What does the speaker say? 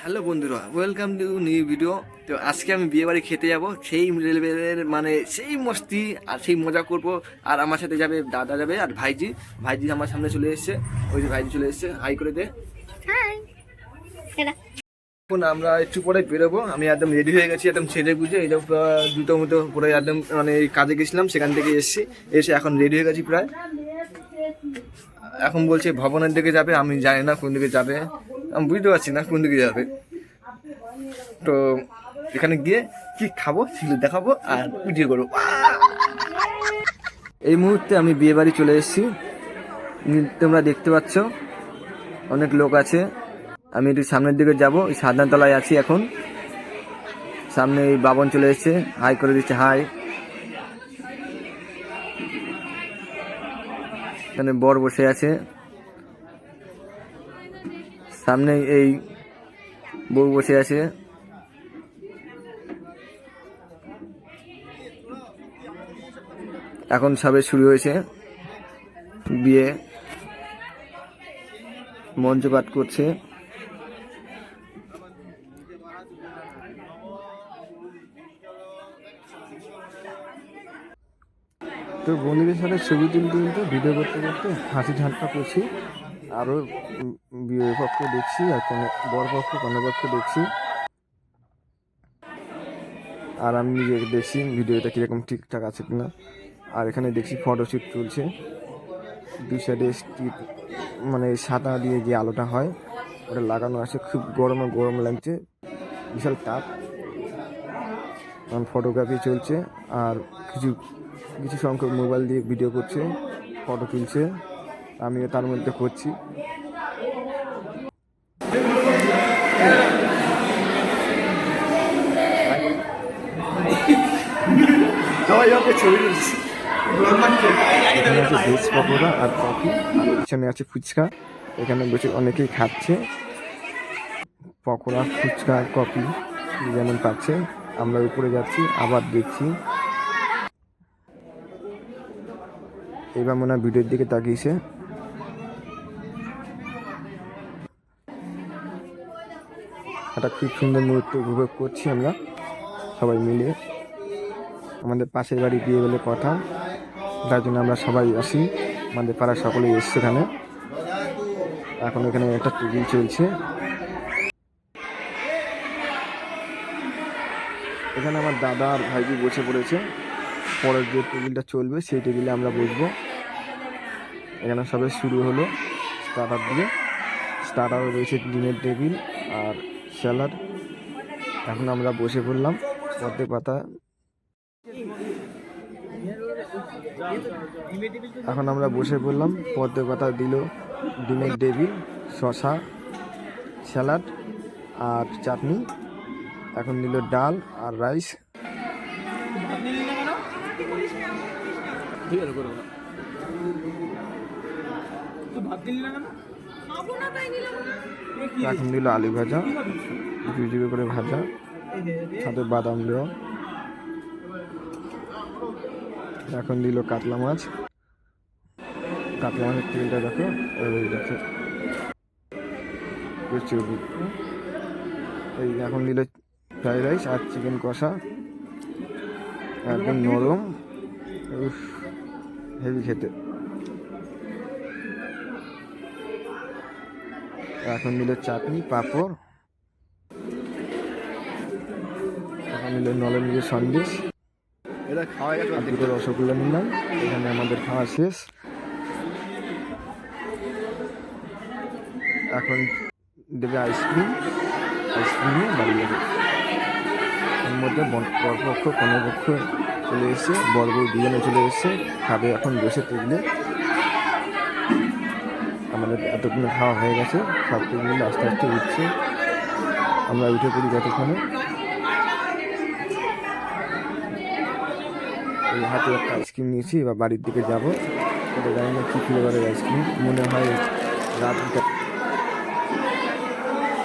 Hello বন্ধুরা welcome to new video তো আজকে আমি বিয়ে বাড়ি খেতে যাব সেই রেলওয়ের মানে সেই মস্তি আর সেই মজা করব। আর আমার সাথে যাবে দাদা যাবে আর ভাইজি। ভাইজি আমার সামনে চলে এসেছে। ওই যে ভাইজি চলে এসেছে। হাই করে দে। এখন আমরা একটু পরে বেরোবো। আমি একদম রেডি হয়ে গেছি একদম ছেড়ে যে আহ, জুতো মুতো পরে একদম মানে কাজে গেছিলাম সেখান থেকে এসেছি। এসে এখন রেডি হয়ে গেছি প্রায়। এখন বলছে ভবনের দিকে যাবে আমি জানি না কোন দিকে যাবে। আমি বুঝতে পারছি না কোন দিকে যাবে। তো এখানে গিয়ে কি খাব সেগুলো দেখাবো আর ভিডিও করব। এই মুহূর্তে আমি বিয়ে বাড়ি চলে এসেছি। তোমরা দেখতে পাচ্ছ, অনেক লোক আছে। আমি একটু সামনের দিকে যাব, ওই সাধনাতলায় আছি এখন। সামনে এই বাবন চলে এসেছে হাই করে দিচ্ছে হাই এখানে বর বসে আছে। সামনে এই বউ বসে আছে। এখন সবে শুরু হয়েছে। বিয়ে। মঞ্চ পাঠ করছে। তো বন্ধুদের সাথে ছবি তুলতে তুলতে, ভিডিও করতে করতে হাসি ঠাট্টা করছি। আরও বিয়ে পক্ষ দেখছি আর কোনো বর পক্ষ কনে পক্ষ দেখছি। আর আমি নিজে দেখছি ভিডিওটা কীরকম ঠিকঠাক আছে কিনা। আর এখানে দেখছি ফটোশ্যুট চলছে। দুই সাইডে স্ট্রিট মানে সাদা দিয়ে যে আলোটা হয়, ওটা লাগানো আছে। খুব গরমে গরম লাগছে। বিশাল তাপ। ফটোগ্রাফি চলছে। আর কিছু কিছু সংখ্যক মোবাইল দিয়ে ভিডিও করছে ফটো তুলছে। আমিও তার মধ্যে করছি এখানে আছে ভেজ পকোড়া আর কফি আর পিছনে আছে ফুচকা এখানে বসে অনেকেই খাচ্ছে। পকোড়া ফুচকা কফি যেমন পাচ্ছে। আমরা উপরে যাচ্ছি আবার দেখছি। এবার মনে হয় ভিডিওর দিকে তাকিয়েছে। একটা খুব সুন্দর মুহূর্ত উপভোগ করছি আমরা, সবাই মিলে। আমাদের পাশের বাড়ি বিয়ে বলে কথা, যার জন্য আমরা সবাই আসি। আমাদের পাড়ার সকলেই এসছে এখানে। এখন এখানে একটা টেবিল চলছে। এখানে আমার দাদা আর ভাইজি বসে পড়েছে। পরের যে টেবিলটা চলবে, সেই টেবিলে আমরা বসবো। এখানে সবে শুরু হলো স্টার্টার দিয়ে। স্টার্টারে রয়েছে ডিমের টেবিল আর স্যালাড। এখন আমরা বসে পড়লাম পদ্মে পাতা। এখন আমরা বসে পড়লাম, পদ্মে পাতা দিল ডিমের টেবিল শশা স্যালাড আর চাটনি। এখন দিল ডাল আর রাইস। এখন দিল আলু ভাজা জুই করে ভাজা, সাথে বাদাম দেওয়া এখন দিল কাতলা মাছ। কাতলা মাছের তেলটা দেখো দেখো। এই এখন দিল ফ্রাইড রাইস আর চিকেন কষা। একদম নরম। হেভি খেতে। এখন দিল চাটনি পাঁপড়। এখন দিল নলেন সন্দেশ এটা খাওয়া গেছে দুটো রসগোল্লা নিলাম। এখানে আমাদের খাওয়া শেষ। এখন দেবে আইসক্রিম। আইসক্রিম নিয়ে বাড়ি যাবে। এর মধ্যে বরপক্ষ কনেপক্ষ চলে এসে বর বউ দুজনে চলে এসে খাবে এখন বসে টেবিলে আমাদের এতগুলো খাওয়া হয়ে গেছে। সব মিলে আস্তে আস্তে উঠছে। আমরা উঠে পড়ি যতক্ষণে। হাতে একটা আইসক্রিম নিয়েছি, এবার বাড়ির দিকে যাব। এটা জানি না কী ফ্লেভারের আইসক্রিম মনে হয় রাত